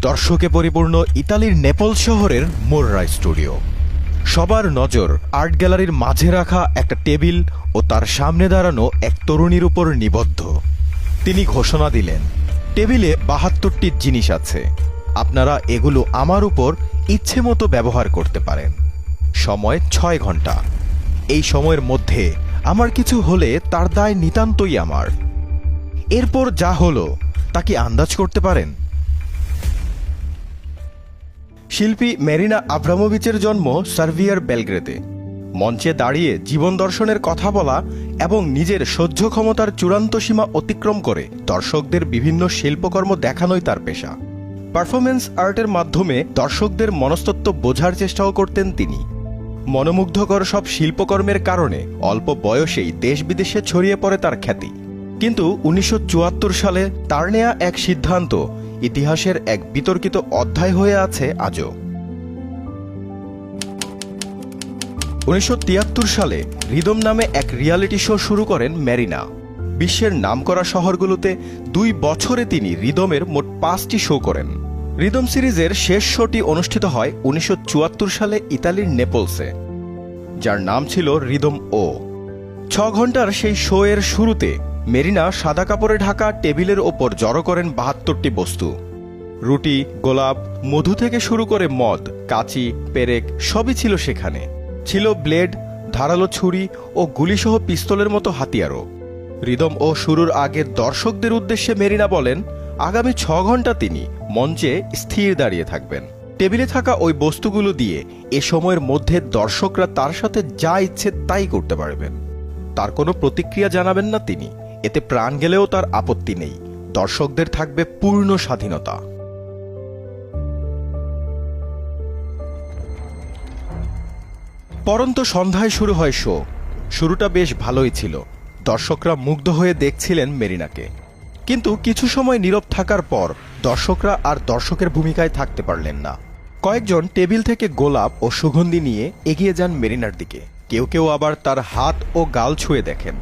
দর্শকে পরিপূর্ণ ইতালির নেপল শহরের মোররা স্টুডিও। সবার নজর আর্ট গ্যালারির মাঝে রাখা একটা টেবিল ও তার সামনে দাঁড়ানো এক তরুণীর উপর নিবদ্ধ। তিনি ঘোষণা দিলেন, টেবিলে বাহাত্তরটি জিনিস আছে। আপনারা এগুলো আমার উপর ইচ্ছে মতো ব্যবহার করতে পারেন। সময় ছয় ঘণ্টা। এই সময়ের মধ্যে আমার কিছু হলে তার দায় নিতান্তই আমার। এরপর যা হলো, তা কি আন্দাজ করতে পারেন? শিল্পী মেরিনা আব্রামোভিচের জন্ম সার্ভিয়ার বেলগ্রেতে। মঞ্চে দাঁড়িয়ে জীবন দর্শনের কথা বলা এবং নিজের সহ্য ক্ষমতার চূড়ান্ত সীমা অতিক্রম করে দর্শকদের বিভিন্ন শিল্পকর্ম দেখানোই তার পেশা। পারফরমেন্স আর্টের মাধ্যমে দর্শকদের মনস্তত্ব বোঝার চেষ্টাও করতেন তিনি। মনোমুগ্ধকর সব শিল্পকর্মের কারণে অল্প বয়সেই দেশ বিদেশে ছড়িয়ে পড়ে তার খ্যাতি। কিন্তু উনিশশো চুয়াত্তর সালে তার নেয়া এক সিদ্ধান্ত ইতিহাসের এক বিতর্কিত অধ্যায় হয়ে আছে আজও। উনিশশো তিয়াত্তর সালে রিদম নামে এক রিয়ালিটি শো শুরু করেন ম্যারিনা। বিশ্বের নামকরা শহরগুলোতে দুই বছরে তিনি রিদমের মোট পাঁচটি শো করেন। রিদম সিরিজের শেষ শোটি অনুষ্ঠিত হয় উনিশশো চুয়াত্তর সালে ইতালির নেপলসে, যার নাম ছিল রিদম ও। ছ ঘণ্টার সেই শো এর শুরুতে মেরিনা সাদা কাপড়ে ঢাকা টেবিলের ওপর জড়ো করেন বাহাত্তরটি বস্তু। রুটি, গোলাপ, মধু থেকে শুরু করে মদ, কাচি, পেরেক সবই ছিল সেখানে। ছিল ব্লেড, ধারালো ছুরি ও গুলিসহ পিস্তলের মতো হাতিয়ারও। রিদম ও শুরুর আগে দর্শকদের উদ্দেশ্যে মেরিনা বলেন, আগামী ছ ঘণ্টা তিনি মঞ্চে স্থির দাঁড়িয়ে থাকবেন। টেবিলে থাকা ওই বস্তুগুলো দিয়ে এ সময়ের মধ্যে দর্শকরা তার সাথে যা ইচ্ছে তাই করতে পারবেন। তার কোনো প্রতিক্রিয়া জানাবেন না তিনি। এতে প্রাণ গেলেও তার আপত্তি নেই। দর্শকদের থাকবে পূর্ণ স্বাধীনতা। পরন্ত সন্ধ্যায় শুরু হয় শো। শুরুটা বেশ ভালোই ছিল। দর্শকরা মুগ্ধ হয়ে দেখছিলেন মেরিনাকে। কিন্তু কিছু সময় নীরব থাকার পর দর্শকরা আর দর্শকের ভূমিকায় থাকতে পারলেন না। কয়েকজন টেবিল থেকে গোলাপ ও সুগন্ধি নিয়ে এগিয়ে যান মেরিনার দিকে। কেউ কেউ আবার তার হাত ও গাল ছুঁয়ে দেখেন।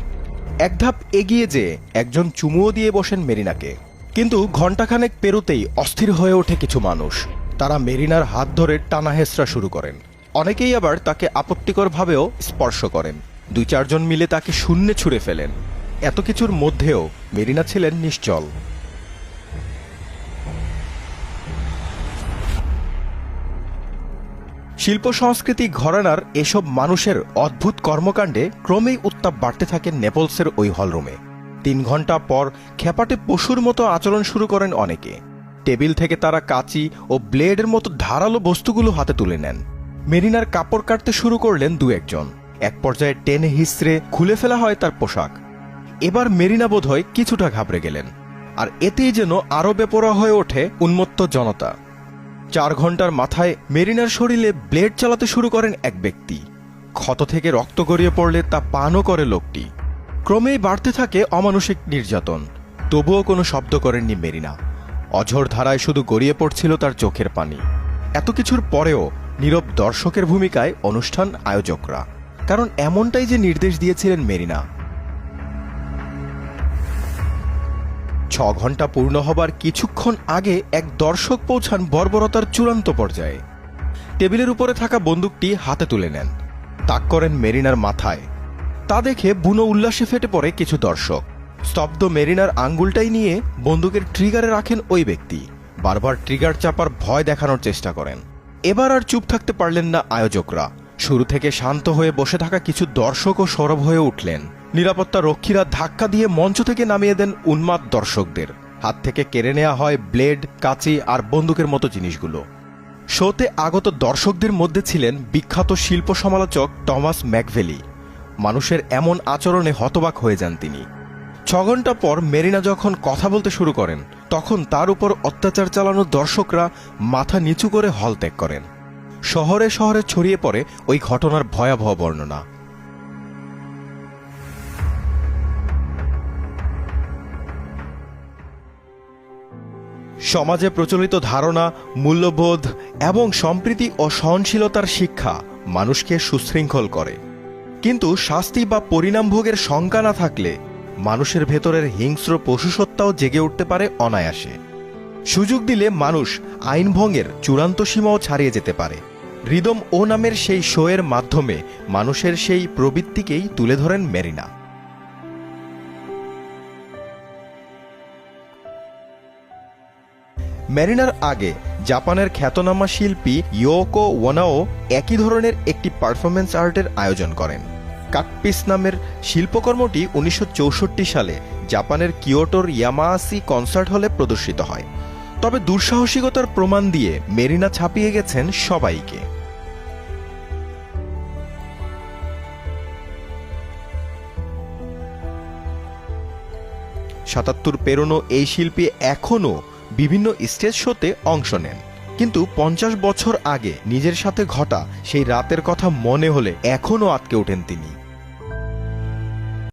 এক ধাপ এগিয়ে যেয়ে একজন চুমুও দিয়ে বসেন মেরিনাকে। কিন্তু ঘণ্টাখানেক পেরোতেই অস্থির হয়ে ওঠে কিছু মানুষ। তারা মেরিনার হাত ধরে টানা হেসরা শুরু করেন। অনেকেই আবার তাকে আপত্তিকরভাবেও স্পর্শ করেন। দুই চারজন মিলে তাকে শূন্যে ছুঁড়ে ফেলেন। এত কিছুর মধ্যেও মেরিনা ছিলেন নিশ্চল। শিল্প সংস্কৃতি ঘরানার এসব মানুষের অদ্ভুত কর্মকাণ্ডে ক্রমেই উত্তাপ বাড়তে থাকে নেপলসের ওই হলরুমে। তিন ঘণ্টা পর খেপাটে পশুর মতো আচরণ শুরু করেন অনেকে। টেবিল থেকে তারা কাঁচি ও ব্লেডের মতো ধারালো বস্তুগুলো হাতে তুলে নেন। মেরিনার কাপড় কাটতে শুরু করলেন দু একজন। এক পর্যায়ে টেনে হিসড়ে খুলে ফেলা হয় তার পোশাক। এবার মেরিনা বোধ হয় কিছুটা ঘাবড়ে গেলেন। আর এতেই যেন আরও বেপরা হয়ে ওঠে উন্মত্ত জনতা। চার ঘণ্টার মাথায় মেরিনার শরীরে ব্লেড চালাতে শুরু করেন এক ব্যক্তি। ক্ষত থেকে রক্ত গড়িয়ে পড়লে তা পানও করে লোকটি। ক্রমেই বাড়তে থাকে অমানসিক নির্যাতন। তবুও কোনো শব্দ করেননি মেরিনা। অঝোর ধারায় শুধু গড়িয়ে পড়ছিল তার চোখের পানি। এত কিছুর পরেও নীরব দর্শকের ভূমিকায় অনুষ্ঠান আয়োজকরা। কারণ এমনটাই যে নির্দেশ দিয়েছিলেন মেরিনা। ঘণ্টা পূর্ণ হবার কিছুক্ষণ আগে এক দর্শক পৌঁছান বর্বরতার চূড়ান্ত পর্যায়ে। টেবিলের উপরে থাকা বন্দুকটি হাতে তুলে নেন। তাক করেন মেরিনার মাথায়। তা দেখে বুনো উল্লাসে ফেটে পড়ে কিছু দর্শক। স্তব্ধ মেরিনার আঙ্গুলটাই নিয়ে বন্দুকের ট্রিগারে রাখেন ওই ব্যক্তি। বারবার ট্রিগার চাপার ভয় দেখানোর চেষ্টা করেন। এবার আর চুপ থাকতে পারলেন না আয়োজকরা। শুরু থেকে শান্ত হয়ে বসে থাকা কিছু দর্শকও সরব হয়ে উঠলেন। নিরাপত্তা রক্ষীরা ধাক্কা দিয়ে মঞ্চ থেকে নামিয়ে দেন উন্মাদ দর্শকদের। হাত থেকে কেড়ে নেওয়া হয় ব্লেড, কাঁচি আর বন্দুকের মতো জিনিসগুলো। শোতে আগত দর্শকদের মধ্যে ছিলেন বিখ্যাত শিল্প সমালোচক টমাস ম্যাকভেলি। মানুষের এমন আচরণে হতবাক হয়ে যান তিনি। ছ ঘণ্টা পর মেরিনা যখন কথা বলতে শুরু করেন, তখন তার উপর অত্যাচার চালানো দর্শকরা মাথা নিচু করে হল ত্যাগ করেন। শহরে শহরে ছড়িয়ে পড়ে ওই ঘটনার ভয়াবহ বর্ণনা। সমাজে প্রচলিত ধারণা, মূল্যবোধ এবং সম্প্রীতি ও সহনশীলতার শিক্ষা মানুষকে সুশৃঙ্খল করে। কিন্তু শাস্তি বা পরিণাম ভোগের শঙ্কা না থাকলে মানুষের ভেতরের হিংস্র পশুসত্তাও জেগে উঠতে পারে অনায়াসে। সুযোগ দিলে মানুষ আইন ভঙ্গের চূড়ান্ত সীমাও ছাড়িয়ে যেতে পারে। রিদম ও নামের সেই শোয়ের মাধ্যমে মানুষের সেই প্রবৃত্তিকেই তুলে ধরেন মেরিনা। ম্যারিনার আগে জাপানের খ্যাতনামা শিল্পী ইয়োকো ওয়ানাও একই ধরনের একটি পারফরমেন্স আর্টের আয়োজন করেন। কাটপিস নামের শিল্পকর্মটি উনিশশো চৌষট্টি সালে জাপানের কিয়োটোর ইয়ামাসি কনসার্ট হলে প্রদর্শিত হয়। তবে দুঃসাহসিকতার প্রমাণ দিয়ে মেরিনা ছাপিয়ে গেছেন সবাইকে। সাতাত্তর পেরোনো এই শিল্পী এখনও বিভিন্ন স্টেজ শোতে অংশ নেন। কিন্তু পঞ্চাশ বছর আগে নিজের সাথে ঘটা সেই রাতের কথা মনে হলে এখনও আটকে ওঠেন তিনি।